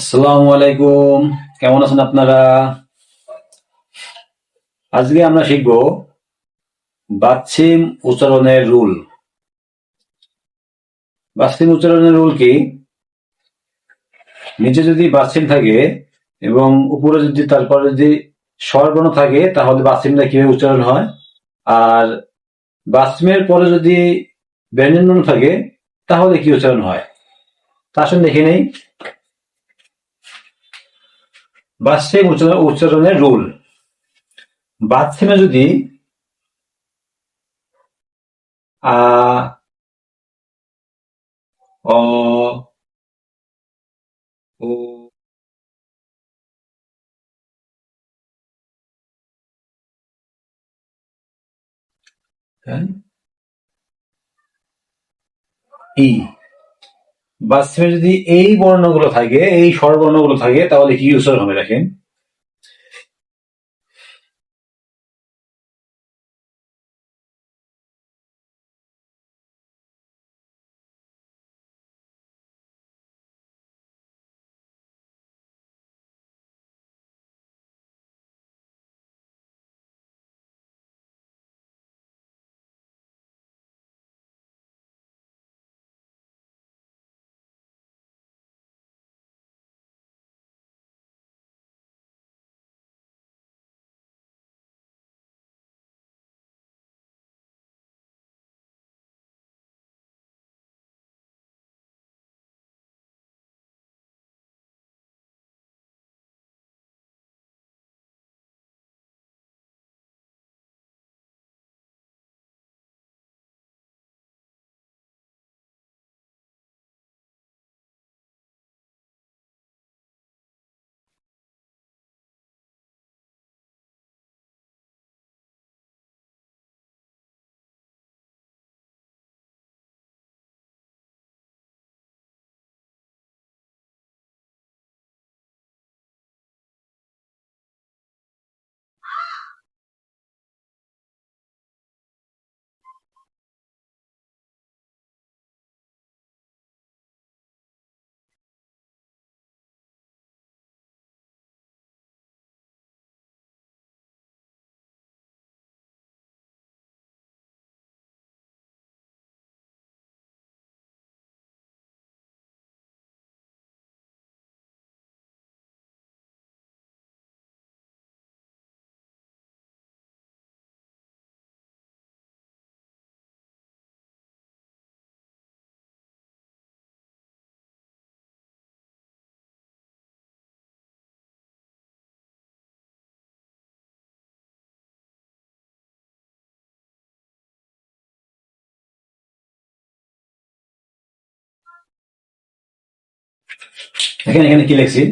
আসসালামু আলাইকুম কেমন আছেন আপনারা? আজকে আমরা শিখব বাচ্ছিম উচ্চারণের রুল। বাচ্ছিম উচ্চারণের রুল কি? নিচে যদি বাচ্ছিম থাকে এবং উপরে যদি, তারপরে যদি স্বরবর্ণ থাকে, তাহলে বাচ্ছিমটা কীভাবে উচ্চারণ হয়? আর বাচ্ছিমের পরে যদি ব্যঞ্জনবর্ণ থাকে, তাহলে কি উচ্চারণ হয়? তা আসলে দেখে নেই। বাচ্চিম উচ্চারণ উচ্চারণের রুল বাচ্চিমে যদি আ ও হ্যাঁ? ই বাচ্চিমে যদি এই বর্ণগুলো থাকে এই স্বরবর্ণগুলো থাকে তাহলে কি উচ্চারণ হবে দেখেন? এখানে এখানে কি লিখছি?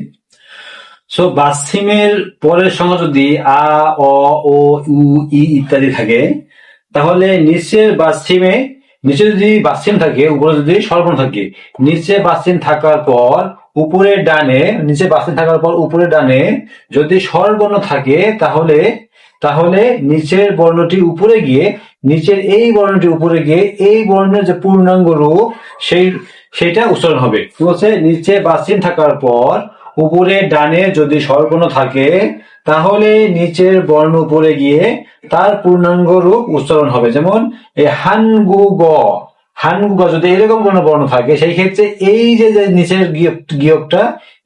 সো বাসিমের পরের সঙ্গে যদি আ, অ, ও, উ, ই ইত্যাদি থাকে, তাহলে নিচের বাসিমে, নিচে যদি বাসিম থাকে, উপরে যদি সর্বন থাকে, নিচে বাসিম থাকার পর উপরে ডানে, নিচে বাসিম থাকার পর উপরে ডানে যদি স্বরবর্ণ থাকে, তাহলে তাহলে নিচের বর্ণটি উপরে গিয়ে, নিচের এই বর্ণটি উপরে গিয়ে এই বর্ণের যে পূর্ণাঙ্গ রূপ, সেই, সেটা উচ্চারণ হবে। কি বলছে? নিচে বাসিন থাকার পর উপরে, ডানে যদি স্বরবর্ণ থাকে, তাহলে নিচের বর্ণ উপরে গিয়ে তার পূর্ণাঙ্গ রূপ উচ্চারণ হবে। যেমন এই হানগু গ। হানগু গ যদি এরকম কোনো বর্ণ থাকে, সেই ক্ষেত্রে এই যে নিচের গিয়ক, গিয়কটা,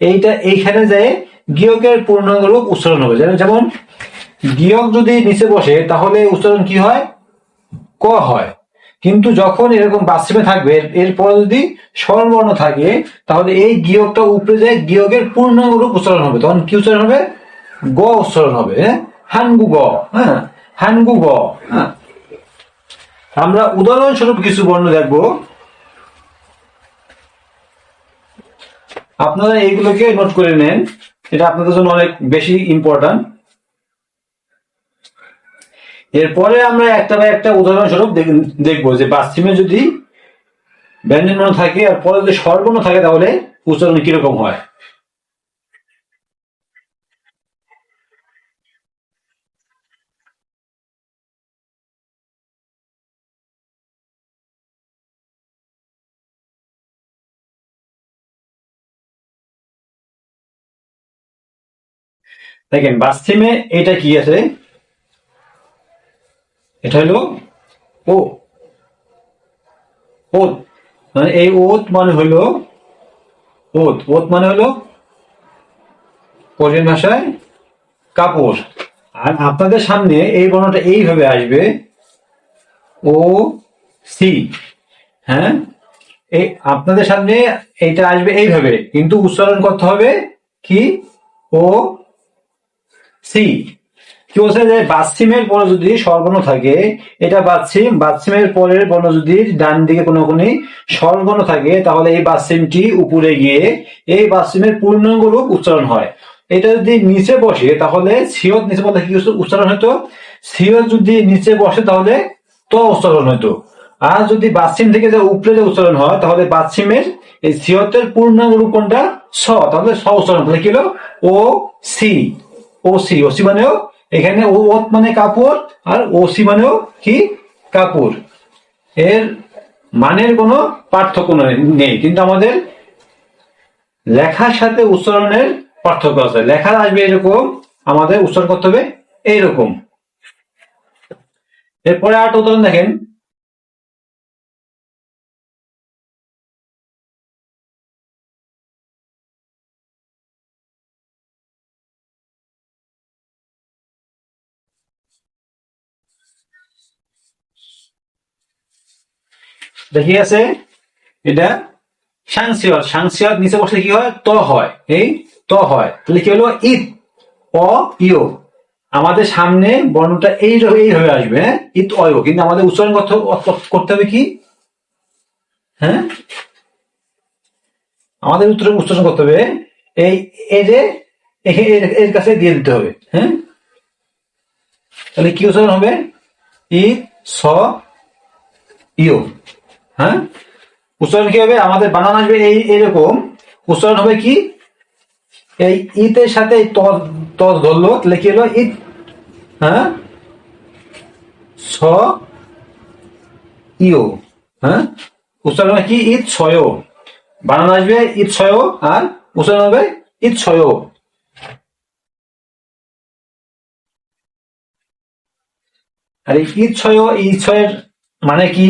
এইটা এইখানে যায় গিয়কের পূর্ণাঙ্গ রূপ উচ্চারণ হবে। যেমন গিয়ক যদি নিচে বসে, তাহলে উচ্চারণ কি হয়? ক হয়। কিন্তু যখন এরকম বাস্তবে থাকবে এর- এরপরে যদি স্বরবর্ণ থাকে, তাহলে এই গিয়কটা উপরে যায়, গিয়কের পূর্ণাঙ্গ রূপ উচ্চারণ হবে। তখন কি উচ্চারণ হবে? গ উচ্চারণ হবে। হ্যাঁ? হানগু গ। হ্যাঁ? হানগু গ। হ্যাঁ? আমরা উদাহরণস্বরূপ কিছু বর্ণ দেখব। আপনারা এইগুলোকে নোট করে নেন। এটা আপনাদের জন্য অনেক বেশি ইম্পর্ট্যান্ট এরপরে আমরা একটা বা একটা উদাহরণস্বরূপ দেখ- দেখব যে বাস্তিমে যদি ব্যঞ্জন থাকে আর পরে যদি স্বরবর্ণ থাকে তাহলে উচ্চারণ কীরকম হয়? দেখেন বাস্থিমে এটা কি আছে? এটা হলো ও। ওত। মানে এই ওত মানে হলো ওত। ওত মানে হলো কোরিয়ান ভাষায় কাপড়। আর আপনাদের সামনে এই বর্ণটা এইভাবে আসবে। O, C. হ্যাঁ? এই আপনাদের সামনে এইটা আসবে এইভাবে। কিন্তু উচ্চারণ করতে হবে কি? O, C. কি বলছে যে বাচ্ছিমের পরে যদি স্বরবর্ণ থাকে। এটা বাচ্ছিম বাচ্ছিমের পরের বর্ণ যদি ডান দিকে কোনো কোনো স্বরবর্ণ থাকে। তাহলে এই বাচ্ছিমটি উপরে গিয়ে এই বাচ্ছিমের পূর্ণাঙ্গ রূপ উচ্চারণ হয়। এটা যদি নিচে বসে, তাহলে সিয়ত নিচে বলতে কি উচ্চারণ হতো? সিয়ত যদি নিচে বসে, তাহলে ত উচ্চারণ হতো। আর যদি বাচ্ছিম থেকে যে উপরে যে উচ্চারণ হয়, তাহলে বাচ্ছিমের এই সিয়তের পূর্ণাঙ্গ রূপ কোনটা? স। তাহলে স উচ্চারণ তাহলে কি হলো? O, C. O C. O, C মানেও এখানে ও ওত মানে কাপড়, আর ওসি মানেও কি? কাপড়। এর মানের কোনো পার্থক্য নেই কিন্তু আমাদের লেখার সাথে উচ্চারণের পার্থক্য আছে। লেখার আসবে এরকম, আমাদের উচ্চারণ করতে হবে এইরকম। এরপরে আর উদাহরণ দেখেন। দেখি আছে? এটা সাংসিয়ত সাংসিয়ত নিচে বসলে কি হয়? ত হয়। এই ত হয়। তাহলে কি হলো? ঈদ অ ইও আমাদের সামনে বর্ণটা এই এইভাবে আসবে হ্যাঁ? ঈদ অয়। কিন্তু আমাদের উচ্চারণ করতে হবে কি? হ্যাঁ? আমাদের উত্তর উচ্চারণ করতে হবে, এই যে এর- কাছে দিয়ে দিতে হবে হ্যাঁ? তাহলে কি উচ্চারণ হবে? ঈদ স ইও হ্যাঁ? উচ্চারণ কি হবে? আমাদের বানান আসবে এই, এরকম। উচ্চারণ হবে কি? এই ইতের সাথে এই ত ত ধরলো তাহলে কি হলো ইত হ্যাঁ? ছ ইও হ্যাঁ? উচ্চারণ হবে কি? ইত ছয় বানান আসবে ইত ছয় আর উচ্চারণ হবে ইত ছয় আর এই ইত ছয় এই ছয়ের মানে কি?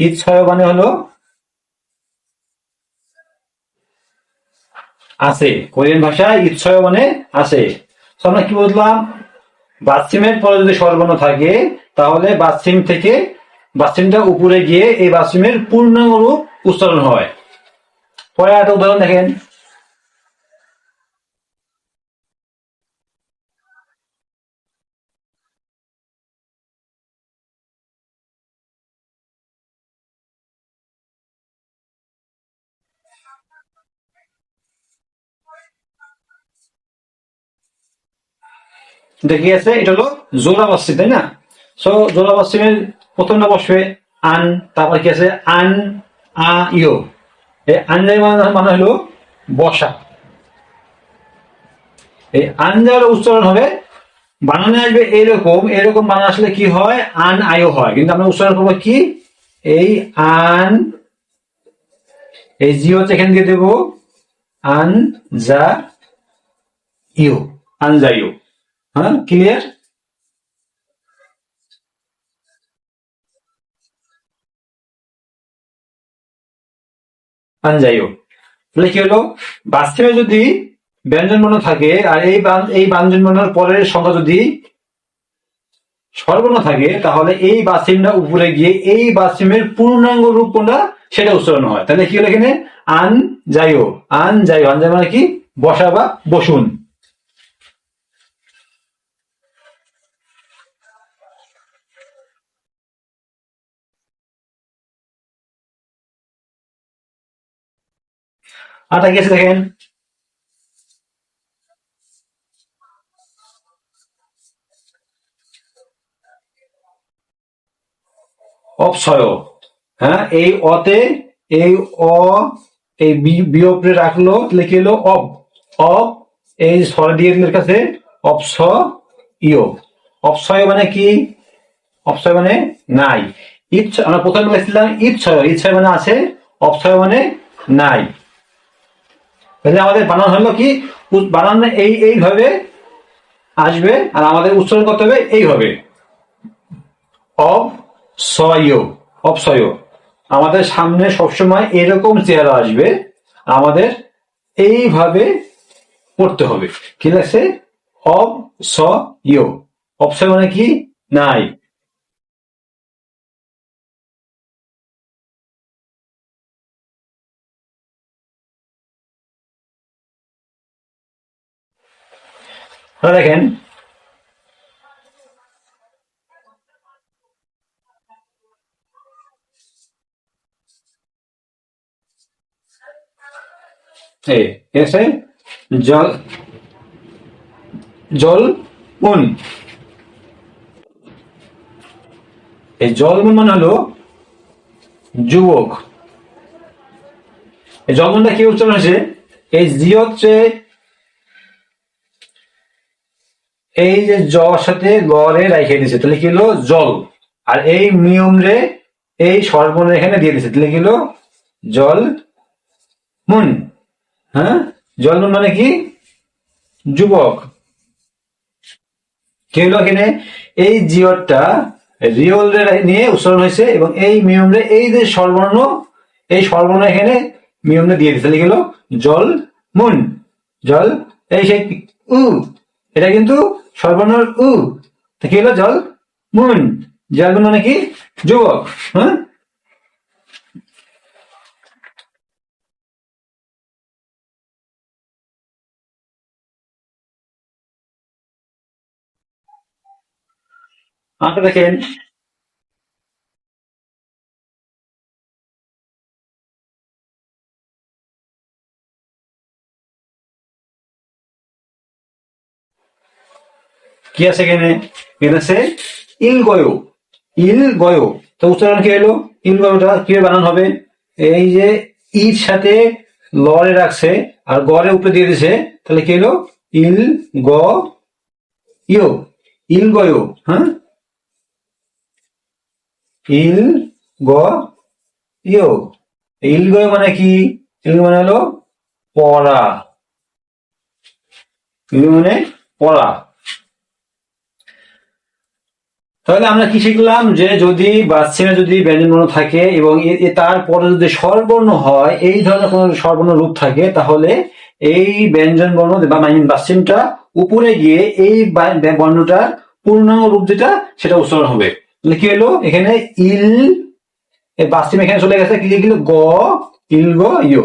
ঈদ ছয় মানে হলো আছে কোরিয়ান ভাষায় ঈদ ছয় মানে আছে তো আমরা কি বুঝলাম? বাথসিমের পরে যদি স্বরবর্ণ থাকে, তাহলে বাথসিম থেকে বাথসিমটা উপরে গিয়ে এই বাথসিমের পূর্ণাঙ্গ রূপ উচ্চারণ হয়। পরে একটা উদাহরণ দেখেন। দেখি আছে, এটা হলো জোড়া বাস্তি তাই না? সো জোড়া বাস্তিমের প্রথমটা বসবে আন, তারপর কি আছে? আন, আ ইও এই আনজাই মানে মানে হলো বসা। এই আনজার উচ্চারণ হবে, বানানে আসবে এরকম এরকম বানান আসলে কি হয়? আন আয়ো হয়। কিন্তু আমরা উচ্চারণ করব কি? এই আন, এই জিও এখানে দিয়ে দেবো, আন, যা ইউ আনজাইও হ্যাঁ ক্লিয়ার আনজাইও তাহলে কি হলো? বাস্তবে যদি ব্যঞ্জন থাকে, আর এই এই ব্যঞ্জন পরের সংখ্যা যদি সর্বর্ণ থাকে, তাহলে এই বাসিমটা উপরে গিয়ে এই বাসিমের পূর্ণাঙ্গ রূপ কোনটা? সেটা উচ্চারণ হয়। তাহলে কি হলো এখানে? আন যাইও আন যাইও আন যাই মানে কি? বসা বা বসুন। আটা গেছে দেখেন? অপসয় হ্যাঁ এই অতে এই অ, এই বি- বিয়োগরে রাখল, লিখে এলো অব। অব, এই স্বর দিয়ে এর কাছে অপস ইয় অপসয় মানে কি? অপসয় মানে নাই। ইচ্ছা, আমরা প্রথমে বলেছিলাম ইচ্ছয় ইচ্ছয় মানে আছে অপসয় মানে নাই। তাহলে আমাদের বানান হলো কি? বানান এই এইভাবে আসবে, আর আমাদের উচ্চারণ করতে হবে এইভাবে। অব সয় অব সয় আমাদের সামনে সবসময় এরকম চেহারা আসবে, আমাদের এইভাবে পড়তে হবে। ঠিক আছে? ইয় অবসয় মানে কি? নাই। দেখেন। আছে? জল জল মুন এই জলমুন মানে হলো যুবক। এই জলমুনটা কি উচ্চারণ হয়েছে? এই জি হচ্ছে এই যে জ্বর সাথে গড়ে রেখে দিছে, তাহলে কি হলো? জল। আর এই নিয়ম রে এই সর্বনে এখানে দিয়ে দিছে, তাহলে কি হলো? জল মুন। হ্যাঁ? জল মুন মানে কি? যুবক। কি হলো এখানে? এই জিওরটা রিওল রে নিয়ে উচ্চারণ হয়েছে এবং এই মিয়ম রে, এই যে সর্বর্ণ, এই সর্বর্ণ এখানে মিয়ম রে দিয়ে দিছে, তাহলে কি হলো? জল মুন। জল, এই সেই উ। এটা কিন্তু সর্বর্ণ উ। কি হলো? জল? মুন। জল মানে কি? যুবক হ্যাঁ? আচ্ছা দেখেন কি আছে এখানে? এখানে আছে ইল গয়ো। ইল গয়ো। তো উচ্চারণ কি হলো? ইল গয়োটা কীভাবে বানান হবে? এই যে ইর সাথে লরে রাখছে আর গড়ে উপরে দিয়ে দিছে, তাহলে কি হলো? ইল গ ইয়ো ইল গয়ো হ্যাঁ? ইল গ ইয়ো ইল গয়ো মানে কি? ইল মানে হলো পড়া। ইল মানে পড়া। তাহলে আমরা কি শিখলাম যে যদি বাচ্চারা যদি ব্যঞ্জনবর্ণ থাকে এবং তারপরে যদি স্বরবর্ণ হয়, এই ধরনের কোনো স্বরবর্ণ রূপ থাকে, তাহলে এই ব্যঞ্জন বর্ণ বা মাইন বাচ্চিনটা উপরে গিয়ে এই বর্ণটার পূর্ণাঙ্গ রূপ যেটা, সেটা উচ্চারণ হবে। তাহলে কি হলো? এখানে ইল বাস্তিম এখানে চলে গেছে, কি লিখলো? গ, ইল, গ, ইয়।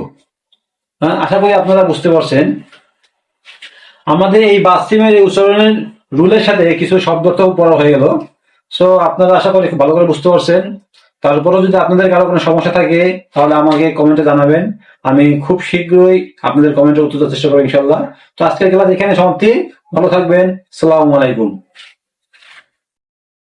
হ্যাঁ আশা করি আপনারা বুঝতে পারছেন। আমাদের এই বাস্তিমের উচ্চারণের রুলের সাথে কিছু শব্দ তো পড়া হয়ে গেল। সো আপনারা আশা করি খুব ভালো করে বুঝতে পারছেন। তারপরেও যদি আপনাদের কারও কোনো সমস্যা থাকে, তাহলে আমাকে কমেন্টে জানাবেন। আমি খুব শীঘ্রই আপনাদের কমেন্টের উত্তর চেষ্টা করব ইনশাল্লাহ তো আজকের ক্লাস এখানে সমাপ্তি। ভালো থাকবেন। সালামু আলাইকুম।